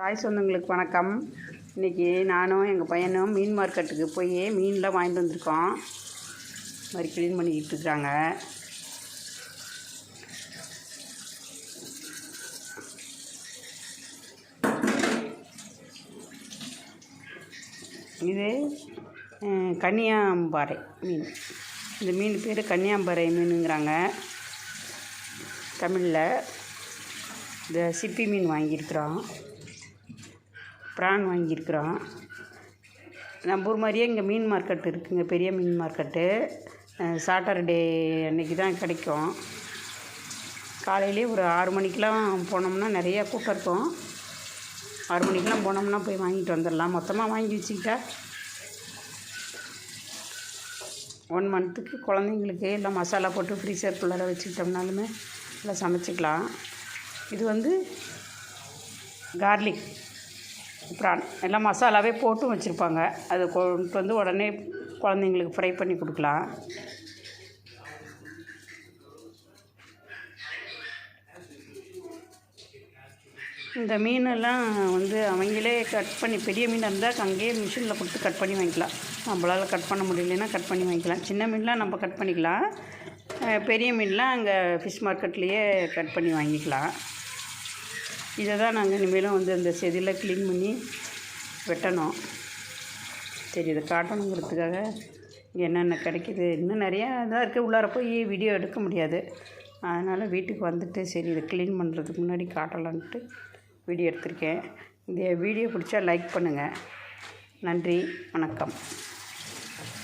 தாய் சொந்தங்களுக்கு வணக்கம். இன்றைக்கி நானும் எங்கள் பையனும் மீன் மார்க்கெட்டுக்கு போய் மீன்லாம் வாங்கிட்டு வந்திருக்கோம். இது மாதிரி க்ளீன் பண்ணிக்கிட்டு இருக்கிறாங்க இது கன்னியாம்பாறை மீன். இந்த மீன் பேர் கன்னியாம்பாறை மீனுங்கிறாங்க. தமிழில். இந்த சிப்பி மீன் வாங்கியிருக்கிறோம். ப்ரான் வாங்கியிருக்கிறோம். நம்ம ஊர் மாதிரியே இங்கே மீன் மார்க்கெட் இருக்குதுங்க பெரிய மீன் மார்க்கெட்டு. சாட்டர்டே அன்னைக்கு தான் கிடைக்கும். காலையிலே ஒரு ஆறு மணிக்கெலாம் போனோம்னா நிறைய கூட்டம் இருக்கும். ஆறு மணிக்கெலாம் போனோம்னா போய் வாங்கிட்டு வந்துடலாம். மொத்தமாக வாங்கி வச்சுக்கிட்டா ஒன் மந்த்துக்கு குழந்தைங்களுக்கு எல்லாம் மசாலா போட்டு ஃப்ரீசருக்குள்ளார வச்சுக்கிட்டோம்னாலுமே எல்லாம் சமைச்சிக்கலாம். இது வந்து கார்லிக் ப்ரான் எல்லாம் மசாலாவே போட்டும் வச்சுருப்பாங்க. அதை கொண்டு வந்து உடனே குழந்தைங்களுக்கு ஃப்ரை பண்ணி கொடுக்கலாம். இந்த மீனெல்லாம் வந்து அவங்களே கட் பண்ணி பெரிய மீனாக இருந்தால் அங்கேயே மிஷினில் கொடுத்து கட் பண்ணி வாங்கிக்கலாம். நம்மளால் கட் பண்ண முடியலன்னா கட் பண்ணி வாங்கிக்கலாம். சின்ன மீன்லாம் நம்ம கட் பண்ணிக்கலாம். பெரிய மீன்லாம் அங்கே ஃபிஷ் மார்க்கெட்லேயே கட் பண்ணி வாங்கிக்கலாம். இதை தான் நாங்கள் இனிமேலும் வந்து அந்த செதியில் க்ளீன் பண்ணி வெட்டணும். சரி இதை காட்டணுங்கிறதுக்காக இங்கே என்னென்ன கிடைக்கிது? இன்னும் நிறையா இதாக இருக்குது உள்ளார போய் வீடியோ எடுக்க முடியாது. அதனால் வீட்டுக்கு வந்துட்டு சரி இதை க்ளீன் பண்ணுறதுக்கு முன்னாடி காட்டலான்ட்டு வீடியோ எடுத்திருக்கேன். இந்த வீடியோ பிடிச்சா லைக் பண்ணுங்கள் நன்றி வணக்கம்.